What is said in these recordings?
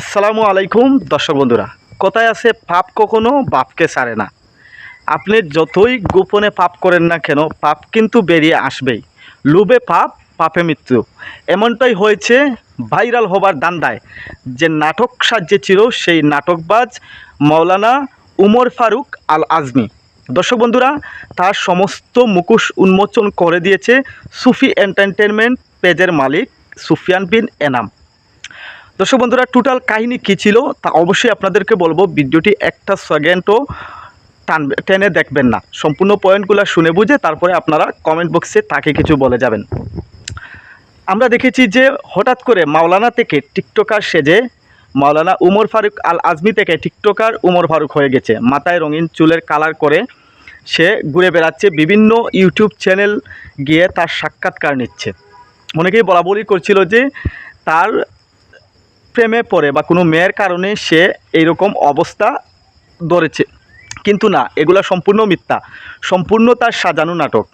আসসালামু আলাইকুম, দর্শক বন্ধুরা। কোথায় আছে পাপ কখনো? বাপকে ছাড়ে না। আপনি যতই গোপনে পাপ করেন না কেন, পাপ কিন্তু বেরিয়ে আসবেই। লোভে পাপ, পাপে মৃত্যু। এমনটাই হয়েছে ভাইরাল হবার দান্দায়। যে নাটক সাজ্যে ছিল সেই নাটকবাজ মৌলানা উমর ফারুক আল আজমি দর্শক বন্ধুরা, তার সমস্ত মুখোশ উন্মোচন করে দিয়েছে সুফি এন্টারটেনমেন্ট পেজের মালিক সুফিয়ান বিন এনাম। দর্শক বন্ধুরা টোটাল কাহিনী কী ছিল তা অবশ্যই আপনাদেরকে বলব। ভিডিওটি একটা সেকেন্ডও টানবে টেনে দেখবেন না। সম্পূর্ণ পয়েন্টগুলো শুনে বুঝে তারপরে আপনারা কমেন্ট বক্সে তাকে কিছু বলে যাবেন। আমরা দেখেছি যে হঠাৎ করে মাওলানা থেকে টিকটকার সেজে মাওলানা উমর ফারুক আল আজমি থেকে টিকটকার উমর ফারুক হয়ে গেছে। মাথায় রঙিন চুলের কালার করে সে ঘুরে বেড়াচ্ছে বিভিন্ন ইউটিউব চ্যানেল গিয়ে তার সাক্ষাৎকার নিচ্ছে। অনেকেই বলা বলি করছিল যে তার প্রেমে পড়ে বা কোনো মেয়ের কারণে সে এইরকম অবস্থা ধরেছে। কিন্তু না, এগুলা সম্পূর্ণ মিথ্যা। সম্পূর্ণ তার সাজানো নাটক।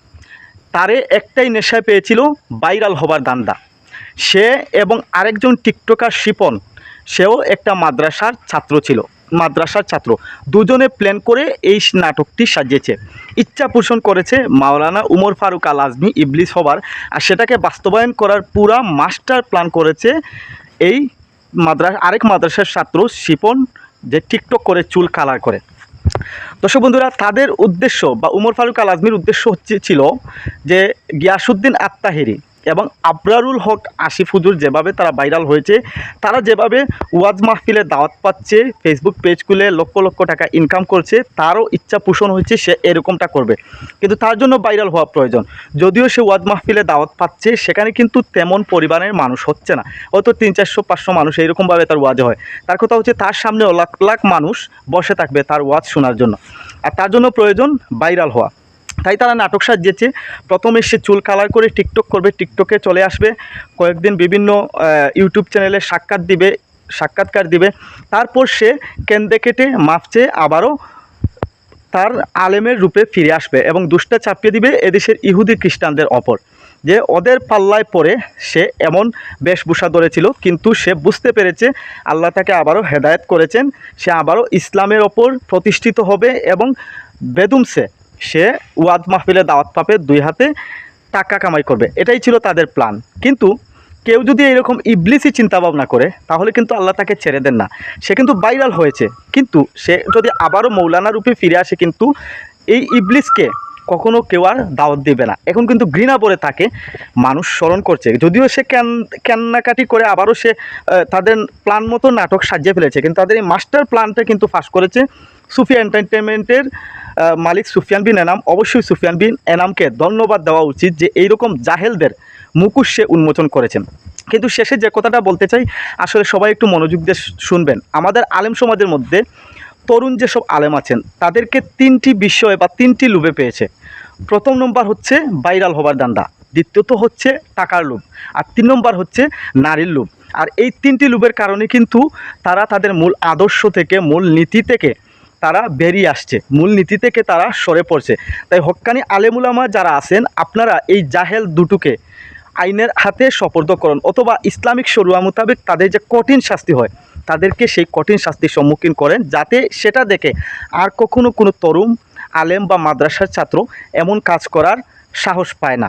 তারে একটাই নেশায় পেয়েছিল ভাইরাল হবার দান্দা সে এবং আরেকজন টিকটকার শিপন, সেও একটা মাদ্রাসার ছাত্র ছিল, মাদ্রাসার ছাত্র। দুজনে প্ল্যান করে এই নাটকটি সাজিয়েছে। ইচ্ছা পোষণ করেছে মাওলানা উমর ফারুক আল আজমি ইবলিস হবার, আর সেটাকে বাস্তবায়ন করার পুরা মাস্টার প্ল্যান করেছে এই মাদ্রাসা, আরেক মাদ্রাসার ছাত্র শিপন যে টিকটক করে, চুল কালার করে। দর্শক বন্ধুরা, তাদের উদ্দেশ্য বা উমর ফারুক আল আজমির উদ্দেশ্য হচ্ছে ছিল যে গিয়াসুদ্দিন আত্মাহেরি এবং আবরারুল হক, আসিফ হুজুর যেভাবে তারা ভাইরাল হয়েছে, তারা যেভাবে ওয়াজ মাহফিলে দাওয়াত পাচ্ছে ফেসবুক পেজ খুলে লক্ষ লক্ষ টাকা ইনকাম করছে, তারও ইচ্ছা পোষণ হয়েছে, সে এরকমটা করবে। কিন্তু তার জন্য ভাইরাল হওয়া প্রয়োজন। যদিও সে ওয়াজ মাহফিলে দাওয়াত পাচ্ছে, সেখানে কিন্তু তেমন পরিবারের মানুষ হচ্ছে না। হয়তো তিন, চারশো, পাঁচশো মানুষ এইরকমভাবে তার ওয়াজে হয়। তার কথা হচ্ছে, তার সামনে লাখ লাখ মানুষ বসে থাকবে তার ওয়াজ শোনার জন্য। আর তার জন্য প্রয়োজন ভাইরাল হওয়া। তাই তারা নাটক সাজিয়েছে। প্রথমে সে চুল কালার করে টিকটক করবে টিকটকে চলে আসবে। কয়েকদিন বিভিন্ন ইউটিউব চ্যানেলে সাক্ষাৎ দিবে, সাক্ষাৎকার দিবে। তারপর সে কেন্দ্রে কেটে মাপচে আবারও তার আলেমের রূপে ফিরে আসবে এবং দুষ্টা চাপিয়ে দিবে এদেশের ইহুদি খ্রিস্টানদের অপর যে ওদের পাল্লায় পড়ে সে এমন বেশভূষা ধরেছিল, কিন্তু সে বুঝতে পেরেছে আল্লাহ তাকে আবারও হেদায়েত করেছেন। সে আবারও ইসলামের ওপর প্রতিষ্ঠিত হবে এবং বেদুমসে সে ওয়াদ মাহফিলে দাওয়াত পাবে, দুই হাতে টাকা কামাই করবে। এটাই ছিল তাদের প্ল্যান কিন্তু কেউ যদি এরকম ইবলিসই চিন্তা ভাবনা করে, তাহলে কিন্তু আল্লাহ তাকে ছেড়ে দেন না। সে কিন্তু ভাইরাল হয়েছে। কিন্তু সে যদি আবারও মৌলানা রূপে ফিরে আসে, কিন্তু এই ইবলিসকে কখনো কেউ আর দাওয়াত দিবে না। এখন কিন্তু ঘৃণা পড়ে থাকে মানুষ স্মরণ করছে। যদিও সে ক্যান, কান্নাকাটি করে আবারও সে তাদের প্ল্যান মতো নাটক সাজিয়ে ফেলেছে, কিন্তু তাদের এই মাস্টার প্ল্যানটা কিন্তু ফাঁস করেছে। সুফিয়া এন্টারটেনমেন্টের মালিক সুফিয়ান বিন এনাম। অবশ্যই সুফিয়ান বিন এনামকে ধন্যবাদ দেওয়া উচিত যে এইরকম জাহেলদের মুকুশ সে উন্মোচন করেছেন। কিন্তু শেষে যে কথাটা বলতে চাই, আসলে সবাই একটু মনোযোগ দিয়ে শুনবেন। আমাদের আলেম সমাজের মধ্যে তরুণ যেসব আলেম আছেন, তাদেরকে তিনটি বিষয় বা তিনটি লোভে পেয়েছে। প্রথম নম্বর হচ্ছে ভাইরাল হবার দান্দা, দ্বিতীয়ত হচ্ছে টাকার লোভ, আর তিন নম্বর হচ্ছে নারীর লোভ। আর এই তিনটি লোভের কারণে কিন্তু তারা তাদের মূল আদর্শ থেকে, মূল নীতি থেকে তারা বেরিয়ে আসছে। মূল নীতি থেকে তারা সরে পড়ছে। তাই হক্কানি আলেমুলামা যারা আছেন, আপনারা এই জাহেল দুটোকে আইনের হাতে সপর্দ করুন অথবা ইসলামিক সরুয়া মোতাবেক তাদের যে কঠিন শাস্তি হয়, তাদেরকে সেই কঠিন শাস্তির সম্মুখীন করেন যাতে সেটা দেখে আর কখনো কোনো তরুণ আলেম বা মাদ্রাসার ছাত্র এমন কাজ করার সাহস পায় না।